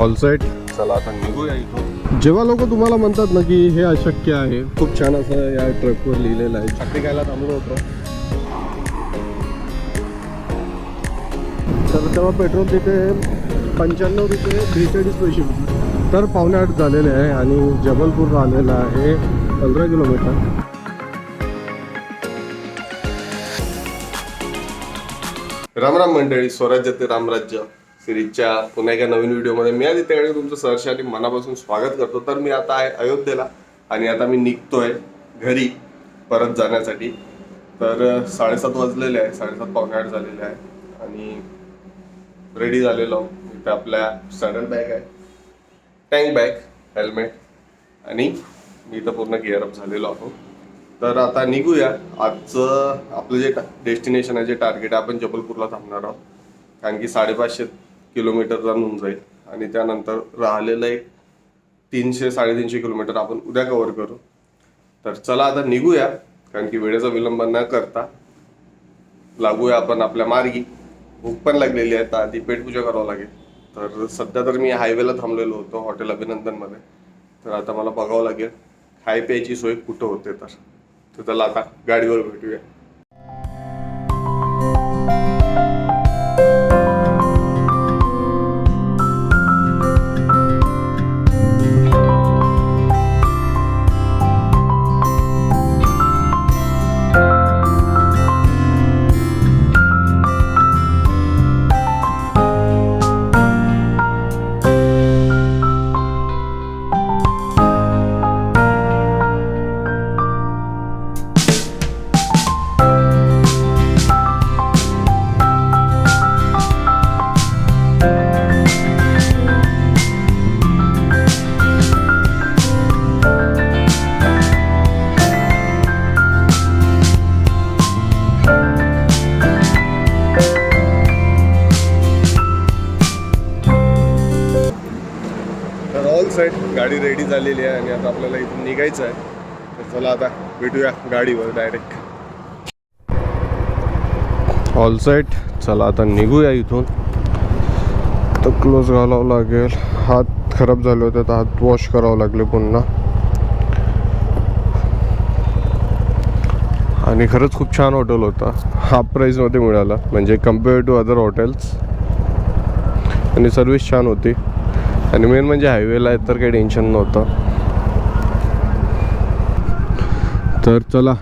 ऑलसाईट चला आता निघूया इथून. जेव्हा लोक तुम्हाला म्हणतात ना की हे अशक्य आहे खूप छान असं या ट्रकवर लिहिलेलं आहे. छत्री घ्यायला थांबलो होतो. तर तेव्हा पेट्रोल तिथे पंच्याण्णव रुपये बेचाळीस पैसे होते. तर पावणे आठ झालेले आहे आणि जबलपूर आलेलं आहे पंधरा किलोमीटर. राम राम मंडळी स्वराज्य ते रामराज्य सिरीजच्या पुन्हा एका नवीन व्हिडिओमध्ये मी आधी त्याकडे तुमचं सहर्ष आणि मनापासून स्वागत करतो. तर मी आता आहे अयोध्येला आणि आता मी निघतोय घरी परत जाण्यासाठी. तर साडेसात वाजलेले आहे साडेसात पावणे आठ झालेले आहे आणि रेडी झालेलो आहोत. इथे आपल्या सॅडल बॅग आहे टँक बॅग हेल्मेट आणि मी इथं पूर्ण गिअरअप झालेलो आहोत. तर आता निघूया. आजचं आपलं जे डेस्टिनेशन आहे जे टार्गेट आहे आपण जबलपूरला थांबणार आहोत. कारण की साडेपाचशे किलोमीटर रन होऊन जाईल. आणि त्यानंतर राहिलेलं एक तीनशे साडेतीनशे किलोमीटर आपण उद्या कव्हर करू. तर चला आता निघूया कारण की वेळेचा विलंब न करता लागूया आपण आपल्या मार्गी. भूक पण लागलेली आहे तर आधी पेटपूजा करावं लागेल. तर सध्या तर मी हायवेला थांबलेलो होतो हॉटेल अभिनंदनमध्ये. तर आता मला बघावं लागेल खाय प्यायची सोय कुठं होते तर. तर चला आता गाडीवर भेटूया. झालेली आहे आणि आता आपल्याला इथून निघायचं आहे. तर चला आता भेटूया गाडीवर डायरेक्ट ऑल सेट चला आता निघूया इथून. तर क्लोज घालावं लागेल. हात खराब झाले होते तर हात वॉश करावं लागले पुन्हा. आणि खरंच खूप छान हॉटेल होता. हाफ प्राईजमध्ये मिळाला. म्हणजे कंपेअर टू अदर हॉटेल्स आणि सर्विस छान होती. आणि मेन म्हणजे हायवेला आहे तर काही टेन्शन नव्हतं. तर चला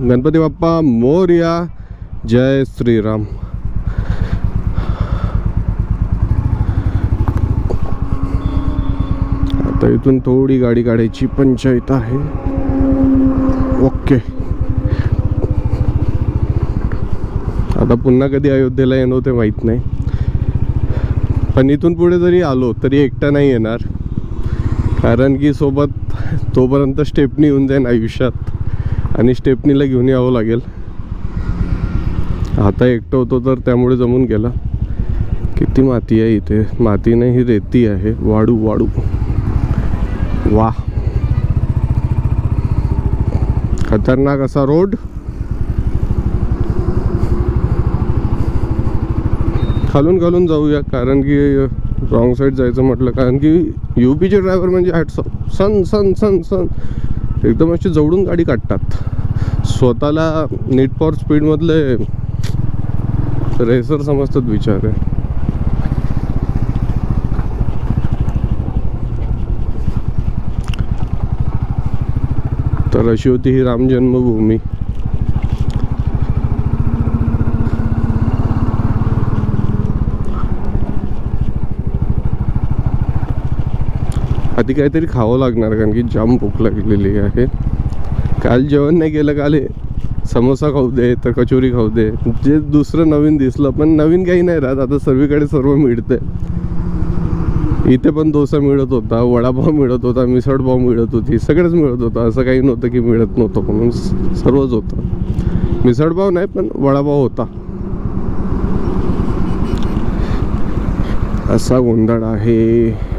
गणपती बाप्पा मोर्या जय श्रीराम. आता इथून थोडी गाडी काढायची पंचायत आहे. ओके. आता पुन्हा कधी अयोध्येला येणं ते माहीत नाही. पण इथून पुढे जरी आलो तरी एकटा नाही येणार. कारण की सोबत तोपर्यंत स्टेपनी येऊन जाईन आयुष्यात. आणि स्टेपनीला घेऊन यावं लागेल. आता एकटं होतो तर त्यामुळे जमून गेला. किती माती आहे इथे. माती नाही ही रेती आहे. वाडू वाडू वा खतरनाक असा रोड खालून खालून जाऊया कारण की रॉंग साईड जायचं म्हटलं कारण की यू पीचे ड्रायव्हर म्हणजे हॅट सन सन सन सन. एकदम अशी जवळून गाडी काढतात. स्वतःला नीट फॉर स्पीडमधले रेसर समजतात विचार आहे तर अशी होती ही राम जन्मभूमी. आधी काहीतरी खावं लागणार कारण की जाम भूक लागलेली आहे. काल जेवण नाही केलं काल समोसा खाऊ दे तर कचोरी खाऊ दे. जे दुसरं नवीन दिसलं पण नवीन काही नाही राहत. आता सर्वीकडे सर्व मिळते इथे पण डोसा मिळत होता वडापाव मिळत होता मिसळपाव मिळत होती सगळंच मिळत होतं. असं काही नव्हतं की मिळत नव्हतं म्हणून सर्वच होतं. मिसळपाव नाही पण वडापाव होता. असा गोंधळ आहे.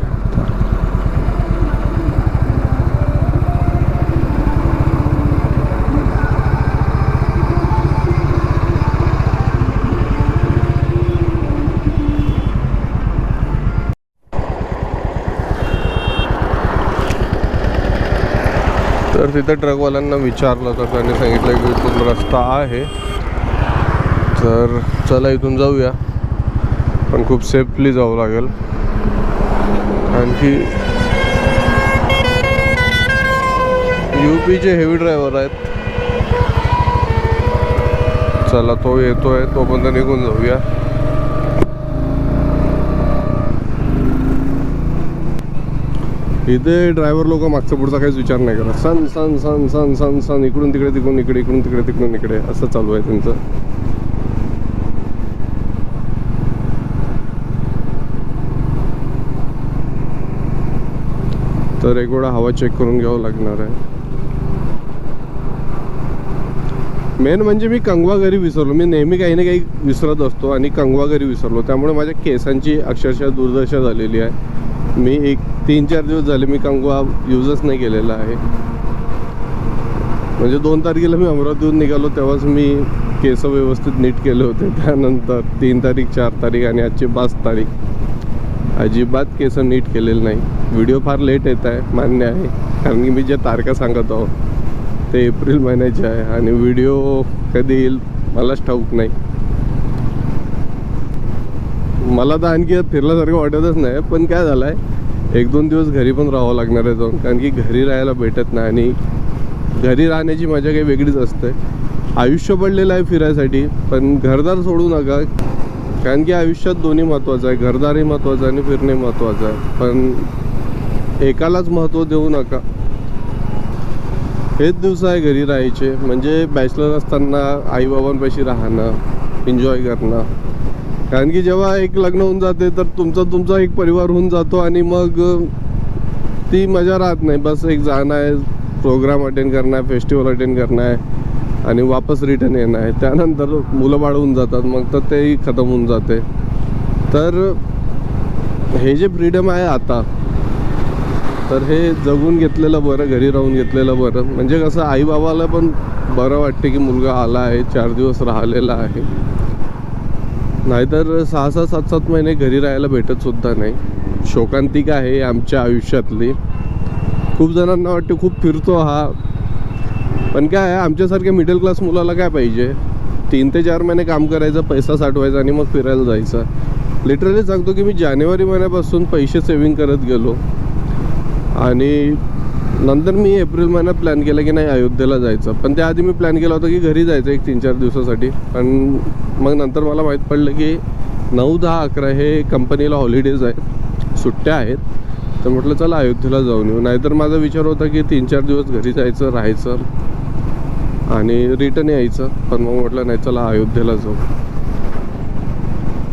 तर तिथे ट्रकवाल्यांना विचारलं तर त्यांनी सांगितलं की इथून रस्ता आहे. तर चला इथून जाऊया. पण खूप सेफली जावं लागेल. आणखी यू पीचे हेवी ड्रायव्हर आहेत. चला तो येतोय तोपर्यंत निघून जाऊया. इथे ड्रायव्हर लोक मागचा पुढचा काहीच विचार नाही करत. सन सन सन सन सन सन इकडून तिकडे तिकडून इकडे इकडून तिकडे तिकडून इकडे. असं चालू आहे त्यांचं. तर एक वेळा हवा चेक करून घ्यावं लागणार आहे. मेन म्हणजे मी कंगवा घरी विसरलो. मी नेहमी काही ना काही विसरत असतो आणि कंगवा घरी विसरलो. त्यामुळे माझ्या केसांची अक्षरशः दुर्दशा झालेली आहे. मी एक तीन चार दिवस झाले मी कंगवा यूजच नाही केलेला आहे. म्हणजे दोन तारखेला मी अमरावतीहून निघालो तेव्हाच मी केस व्यवस्थित नीट केले होते. त्यानंतर तीन तारीख चार तारीख आणि आजची पाच तारीख. अजिबात केस नीट केलेलं नाही. व्हिडिओ फार लेट येत आहे मान्य आहे. कारण की मी ज्या तारखा सांगत आहो ते एप्रिल महिन्याचे आहे. आणि व्हिडिओ कधी येईल मलाच ठाऊक नाही. मला तर आणखी फिरल्यासारखं वाटतच नाही पण काय झालं आहे एक दोन दिवस घरी पण राहावं लागणार आहे जाऊन कारण की घरी राहायला भेटत नाही आणि घरी राहण्याची मजा काही वेगळीच असते. आयुष्य पडलेलं आहे फिरायसाठी पण घरदार सोडू नका कारण की आयुष्यात दोन्ही महत्त्वाचं आहे घरदारही महत्त्वाचं आहे आणि फिरणे महत्त्वाचं आहे पण एकालाच महत्त्व देऊ नका. हेच दिवस आहे घरी राहायचे म्हणजे बॅचलर असताना आईबाबांपाशी राहणं एन्जॉय करणं. कारण की जेव्हा एक लग्न होऊन जाते तर तुमचा तुमचा एक परिवार होऊन जातो आणि मग ती मजा राहत नाही. बस एक जाणं आहे प्रोग्राम अटेंड करणं आहे फेस्टिवल अटेंड करणं आहे आणि वापस रिटर्न येणं आहे. त्यानंतर मुलं बाळ होऊन जातात मग तर तेही खतम होऊन जाते. तर हे जे फ्रीडम आहे आता तर हे जगून घेतलेलं बरं घरी राहून घेतलेलं बरं. म्हणजे कसं आईबाबाला पण बरं वाटते की मुलगा आला आहे चार दिवस राहिलेला आहे. नाहीतर सहा सहा सात सात महिने घरी राहायला भेटत सुद्धा नाही. शोकांतिका आहे आमच्या आयुष्यातली. खूप जणांना वाटते खूप फिरतो हा. पण काय आहे आमच्यासारख्या मिडल क्लास मुलाला काय पाहिजे? तीन ते चार महिने काम करायचं पैसा साठवायचा आणि मग फिरायला जायचं. लिटरली सांगतो की मी जानेवारी महिन्यापासून पैसे सेविंग करत गेलो. आणि नंतर मी एप्रिल महिन्यात प्लॅन केला की नाही अयोध्येला जायचं. पण त्याआधी मी प्लॅन केला होता की घरी जायचं एक तीन चार दिवसासाठी. पण मग नंतर मला माहीत पडलं की नऊ दहा अकरा हे कंपनीला हॉलिडेज आहेत सुट्ट्या आहेत. तर म्हटलं चला अयोध्येला जाऊन येऊ. नाहीतर माझा विचार होता की तीन चार दिवस घरी जायचं राहायचं आणि रिटर्न यायचं. पण मग म्हटलं नाही चला अयोध्येला जाऊ.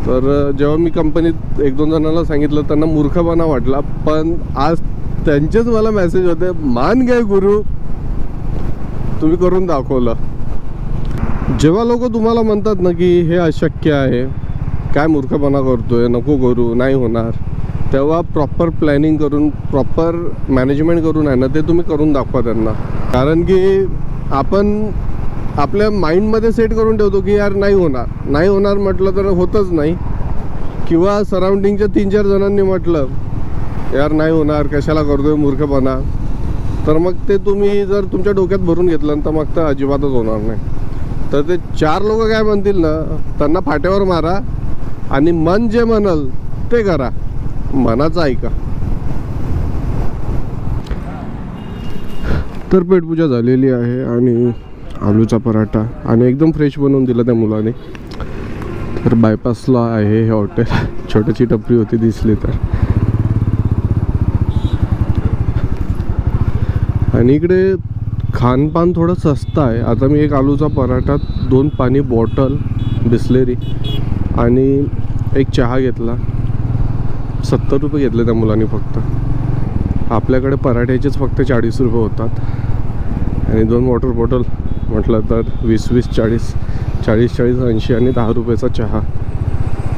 तर जेव्हा मी कंपनीत एक दोन जणांना सांगितलं त्यांना मूर्खपणा वाटला. पण आज त्यांचेच मला मेसेज होते मान गे गुरु तुम्ही करून दाखवलं. जेव्हा लोक तुम्हाला म्हणतात ना की हे अशक्य आहे काय मूर्खपणा करतोय नको करू नाही होणार तेव्हा प्रॉपर प्लॅनिंग करून प्रॉपर मॅनेजमेंट करून आहे ना ते तुम्ही करून दाखवा त्यांना. कारण की आपण आपल्या माइंडमध्ये सेट करून ठेवतो की यार नाही होणार. नाही होणार म्हटलं तर होतच नाही. किंवा सराउंडिंगच्या तीन चार जणांनी म्हटलं यार नाही होणार कशाला करतोय मूर्खपणा? तर मग ते तुम्ही जर तुमच्या डोक्यात भरून घेतलं तर मग तर अजिबातच होणार नाही. तर ते चार लोक काय म्हणतील ना त्यांना फाट्यावर मारा आणि मन जे म्हणल ते करा. मनाचं ऐका. तर पेटपूजा झालेली आहे आणि आलूचा पराठा आणि एकदम फ्रेश बनवून दिला त्या मुलाने. तर बायपासला आहे हे हॉटेल छोटीशी टपरी होती दिसली तर. आणि इकडे खानपान थोडं स्वस्त आहे. आता मी एक आलूचा पराठा दोन पाणी बॉटल बिस्लेरी आणि एक चहा घेतला. सत्तर रुपये घेतले त्या मुलांनी फक्त. आपल्याकडे पराठ्याचेच फक्त चाळीस रुपये होतात. आणि दोन वॉटर बॉटल म्हटलं तर वीस वीस चाळीस चाळीस चाळीस ऐंशी आणि दहा रुपयाचा चहा.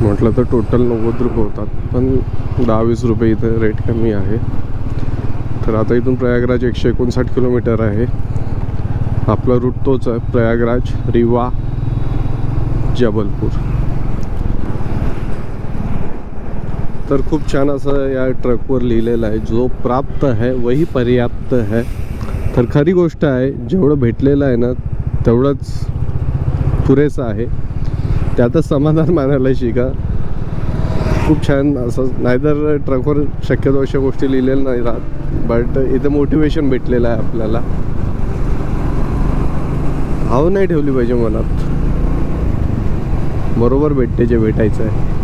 म्हटलं तर टोटल नव्वद रुपये होतात. पण दहा वीस रुपये इथं रेट कमी आहे. तर आता इथून प्रयागराज एकशे एकोणसाठ किलोमीटर आहे. आपला रूट तोच आहे प्रयागराज रिवा जबलपूर. तर खूप छान असं या ट्रकवर लिहिलेलं आहे जो प्राप्त है वही पर्याप्त है. तर खरी गोष्ट आहे जेवढं भेटलेलं आहे ना तेवढंच पुरेसं आहे. त्यातच समाधान मानायला शिका. खूप छान असं नाहीतर ट्रकवर शक्यतो अशा गोष्टी लिहिलेल्या नाही राहत. बट इथं मोटिवेशन भेटलेलं आहे आपल्याला. भाव नाही ठेवली पाहिजे मनात. बरोबर भेटते जे भेटायचं आहे.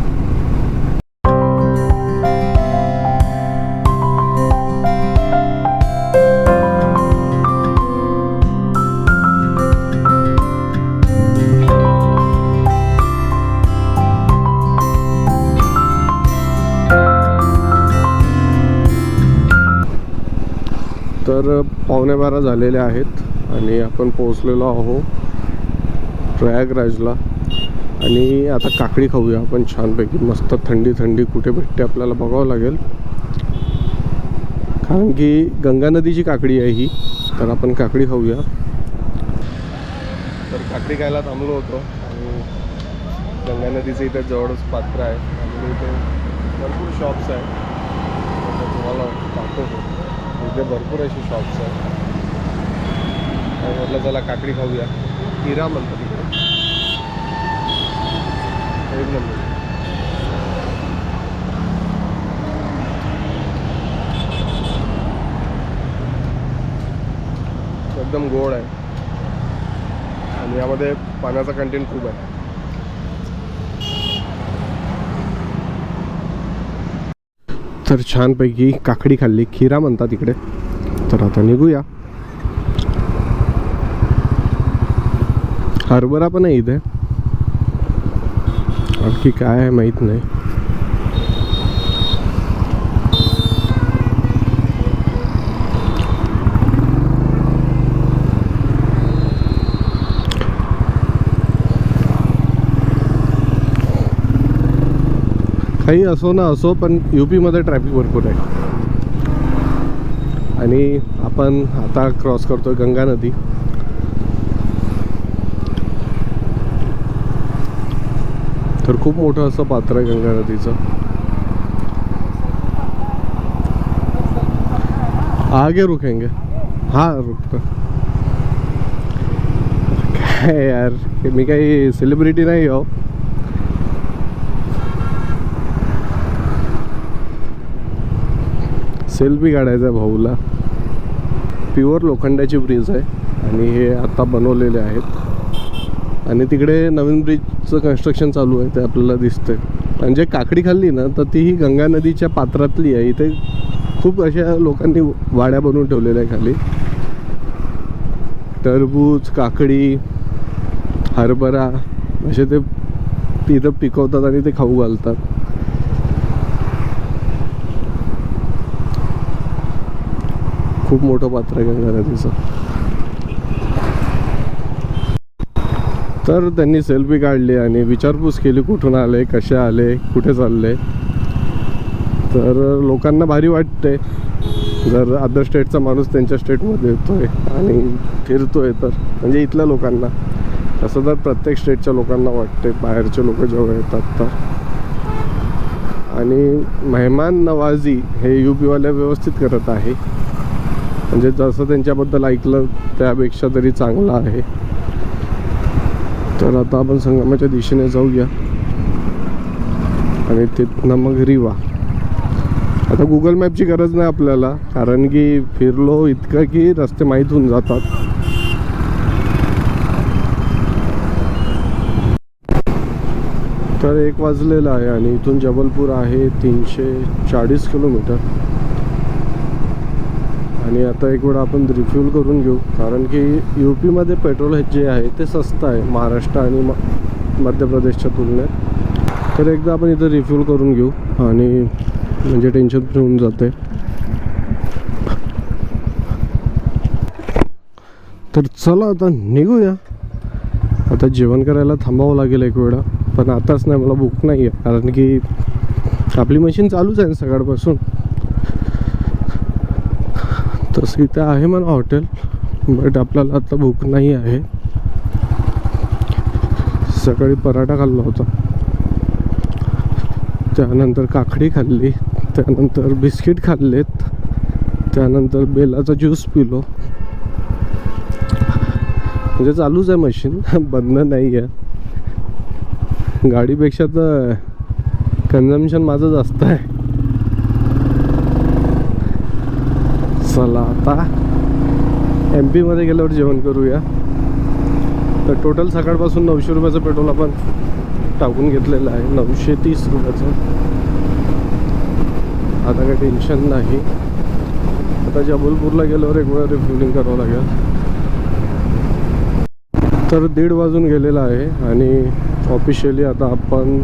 पावणे बारा झालेले आहेत आणि आपण पोहोचलेलो आहो प्रयागराजला. आणि आता काकडी खाऊया आपण छानपैकी. मस्त थंडी थंडी कुठे भेटते आपल्याला बघावं लागेल. कारण की गंगा नदीची काकडी आहे ही तर आपण काकडी खाऊया. तर काकडी खायला थांबलो होतो आणि गंगा नदीचं इथे जवळच पात्र आहे. आणि इथे भरपूर शॉप्स आहेत तुम्हाला दाखवतो इथे भरपूर अशी शॉप्स आहेत. म्हटलं चला काकडी खाऊया. हिरा म्हणतात तिकडे एक नंबर. एकदम गोड आहे. आणि यामध्ये पाण्याचा कंटेंट खूप आहे. तर छानपैकी काकडी खाल्ली, खिरा म्हणतात इकडे. तर आता निघूया. हरभरा पण आहे इथे. आणखी काय आहे माहीत नाही. काही असो ना असो पण यू पीमध्ये ट्रॅफिक भरपूर आहे. आणि आपण आता क्रॉस करतोय गंगा नदी. तर खूप मोठं असं पात्र आहे गंगा नदीचं. आगे रुकेंगे. हां रुकतो. काय यार मी काही सेलिब्रिटी नाही हो. सेल्फी काढायचा आहे भाऊला. प्युअर लोखंडाची ब्रिज आहे आणि हे आत्ता बनवलेले आहेत. आणि तिकडे नवीन ब्रिजचं कन्स्ट्रक्शन चालू आहे ते आपल्याला दिसतंय. आणि जे काकडी खाल्ली ना तर ती ही गंगा नदीच्या पात्रातली आहे. इथे खूप अशा लोकांनी वाड्या बनवून ठेवलेल्या आहे खाली. टरबूज काकडी हरभरा असे ते तिथं पिकवतात आणि ते खाऊ घालतात. खूप मोठं पात्र आहे गंगा नदीचं तर त्यांनी सेल्फी काढली आणि विचारपूस केली कुठून आले कसे आले कुठे चालले. तर लोकांना भारी वाटते. जर अदर स्टेटचा माणूस त्यांच्या स्टेटमध्ये येतोय आणि फिरतोय तर म्हणजे इथल्या लोकांना. तसं तर प्रत्येक स्टेटच्या लोकांना वाटते. बाहेरचे लोक जेव्हा येतात तर. आणि मेहमान नवाजी हे यू पीवाल्या व्यवस्थित करत आहे. म्हणजे जसं त्यांच्याबद्दल ऐकलं त्यापेक्षा तरी चांगलं आहे. तर आता आपण संगमाच्या दिशेने जाऊया. आणि तिथनं मग रिवा. आता गुगल मॅपची गरज नाही आपल्याला कारण की फिरलो इतकं की रस्ते माहीत होऊन जातात. तर एक वाजलेलं आहे आणि इथून जबलपूर आहे तीनशे चाळीस किलोमीटर. आणि आता एक वेळा आपण रिफ्यूल करून घेऊ. कारण की यू पीमध्ये पेट्रोल हे जे आहे ते स्वस्त आहे महाराष्ट्र आणि म मध्य प्रदेशच्या तुलनेत. तर एकदा आपण इथं रिफ्यूल करून घेऊ आणि म्हणजे टेन्शन फ्री होऊन जाते तर चला आता निघूया. आता जेवण करायला थांबावं लागेल एक वेळा पण आताच नाही मला भूक नाही आहे कारण की आपली मशीन चालूच आहे ना सकाळपासून. तसं इथे आहे मला हॉटेल बट आपल्याला आता भूक नाही आहे. सकाळी पराठा खाल्ला होता. त्यानंतर काकडी खाल्ली त्यानंतर बिस्किट खाल्लेत त्यानंतर बेलाचा ज्यूस पिलो. म्हणजे चालूच आहे मशीन बंद नाही आहे गाडीपेक्षा तर कन्झम्शन माझं जास्त आहे. चला आता एम पीमध्ये गेल्यावर जेवण करूया. तर टोटल सकाळपासून नऊशे रुपयाचं पेट्रोल आपण टाकून घेतलेलं आहे. नऊशे तीस रुपयाचं. आता काही टेन्शन नाही. आता जबलपूरला गेल्यावर एक वेळा रिफ्युलिंग करावं लागेल. तर दीड वाजून गेलेला आहे आणि ऑफिशियली आता आपण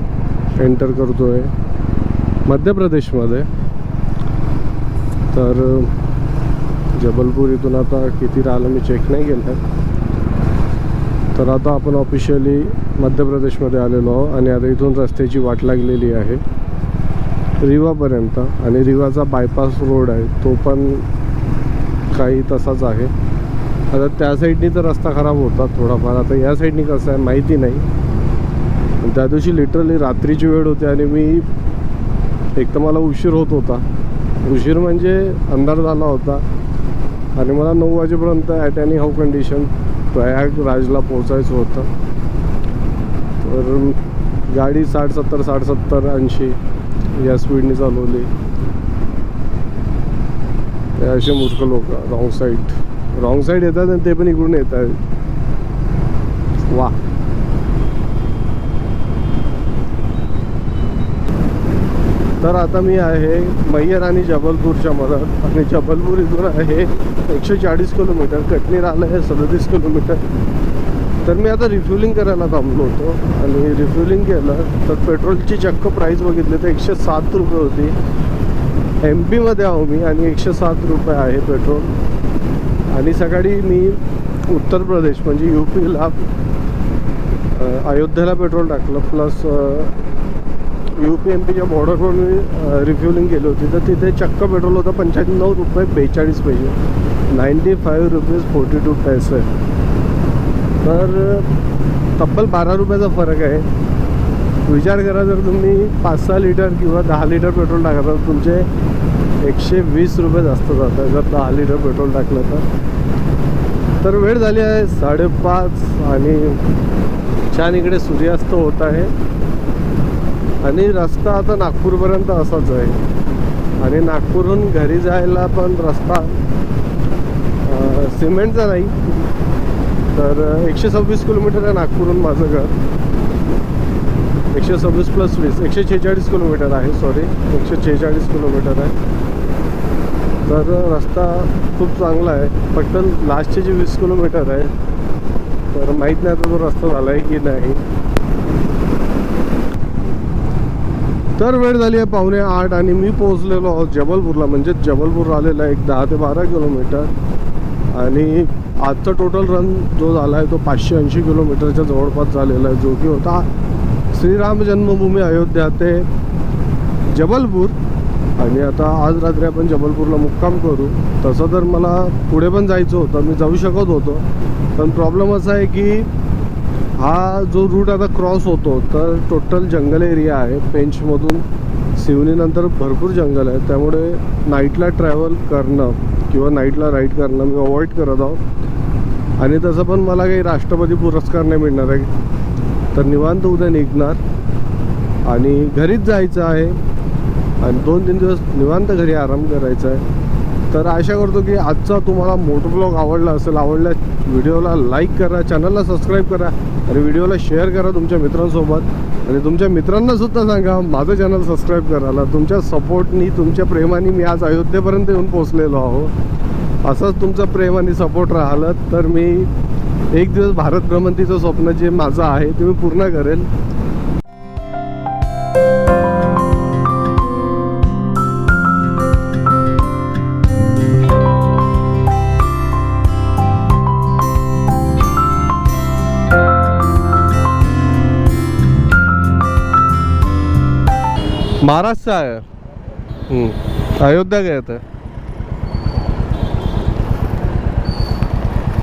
एंटर करतो आहे मध्य प्रदेशमध्ये. तर जबलपूर इथून आता किती राहिलं मी चेक नाही केलं. तर आता आपण ऑफिशियली मध्य प्रदेशमध्ये आलेलो आहोत आणि आता इथून रस्त्याची वाट लागलेली आहे. रिवापर्यंत आणि रिवाचा बायपास रोड आहे. तो पण काही तसाच आहे. आता त्या साईडनी तर रस्ता खराब होता थोडाफार. आता या साईडनी कसं आहे माहिती नाही. त्या दिवशी लिटरली रात्रीची वेळ होती आणि मी एक तर मला उशीर होत होता. उशीर म्हणजे अंधार झाला होता. आणि मला नऊ वाजेपर्यंत ॲट एनी हाऊ कंडिशन प्रयागराजला पोचायचं होतं. तर गाडी साठ सत्तर साठ सत्तर ऐंशी या स्पीडने चालवली. ते असे मूर्ख लोक रॉंग साईड रॉंग साईड येतात आणि ते पण इकडून येत आहेत वा. तर आता मी आहे मैयर आणि जबलपूरच्या मधात. आणि जबलपूर इथून आहे एकशे चाळीस किलोमीटर कटनी आलं आहे सदतीस किलोमीटर. तर मी आता रिफ्युलिंग करायला थांबलो होतो. आणि रिफ्युलिंग केलं तर पेट्रोलची चक्क प्राईस बघितली तर एकशे सात रुपये होती. एम पीमध्ये आहो मी आणि एकशे सात रुपये आहे पेट्रोल. आणि सकाळी मी उत्तर प्रदेश म्हणजे यू पीला अयोध्येला पेट्रोल टाकलं. प्लस यू पी एम पीच्या बॉर्डरवर मी रिफ्युलिंग केली होती. तर तिथे चक्क पेट्रोल होतं पंच्याण्णव रुपये बेचाळीस पैसे. Ninety five rupees forty two पैसे तर तब्बल बारा रुपयाचा फरक आहे. विचार करा जर तुम्ही पाच सहा लिटर किंवा दहा लिटर पेट्रोल टाकत तर तुमचे एकशे वीस रुपये जास्त जातात जर दहा लिटर पेट्रोल टाकलं तर. तर वेळ झाली आहे साडेपाच आणि छान इकडे सूर्यास्त होत आहे. आणि रस्ता आता नागपूरपर्यंत असाच आहे. आणि नागपूरहून घरी जायला पण रस्ता सिमेंटचा नाही. तर एकशे सव्वीस किलोमीटर आहे नागपूरहून माझं घर. एकशे सव्वीस प्लस वीस एकशे छेचाळीस किलोमीटर आहे सॉरी एकशे छेचाळीस किलोमीटर आहे. तर रस्ता खूप चांगला आहे. फक्त लास्टचे जे वीस किलोमीटर आहे तर माहीत नाही आता तो रस्ता झाला आहे की नाही. तर वेळ झाली आहे पावणे आठ आणि मी पोहोचलेलो आहोत जबलपूरला. म्हणजे जबलपूर आलेला आहे एक दहा ते बारा किलोमीटर. आणि आजचा टोटल रन जो झाला आहे तो पाचशे ऐंशी किलोमीटरच्या जवळपास झालेला आहे. जो की होता श्रीराम जन्मभूमी अयोध्या ते जबलपूर. आणि आता आज रात्री आपण जबलपूरला मुक्काम करू. तसं तर मला पुढे पण जायचं होतं. मी जाऊ शकत होतो. पण प्रॉब्लेम असा आहे की हा जो रूट आता क्रॉस होतो तर टोटल जंगल एरिया आहे पेंचमधून सिवनीनंतर भरपूर जंगल आहे. त्यामुळे नाईटला ट्रॅव्हल करणं किंवा नाईटला राईड करणं मी अवॉइड करत आहोत. आणि तसं पण मला काही राष्ट्रपती पुरस्कार नाही मिळणार आहे. तर निवांत उद्या निघणार. आणि घरीच जायचं आहे. आणि दोन तीन दिवस निवांत घरी आराम करायचा आहे. तर आशा करतो की आजचा तुम्हाला मोटर ब्लॉग आवडला असेल आवडल्या व्हिडिओला लाईक करा चॅनलला सबस्क्राईब करा आणि व्हिडिओला शेअर करा तुमच्या मित्रांसोबत. आणि तुमच्या मित्रांनासुद्धा सांगा माझं चॅनल सबस्क्राईब करायला. तुमच्या सपोर्टनी तुमच्या प्रेमाने मी आज अयोध्येपर्यंत येऊन पोचलेलो आहो. असंच तुमचं प्रेम आणि सपोर्ट राहिलं तर मी एक दिवस भारत भ्रमंतीचं स्वप्न जे माझं आहे ते मी पूर्ण करेल. महाराष्ट्र हम्म, अयोध्या गए थे.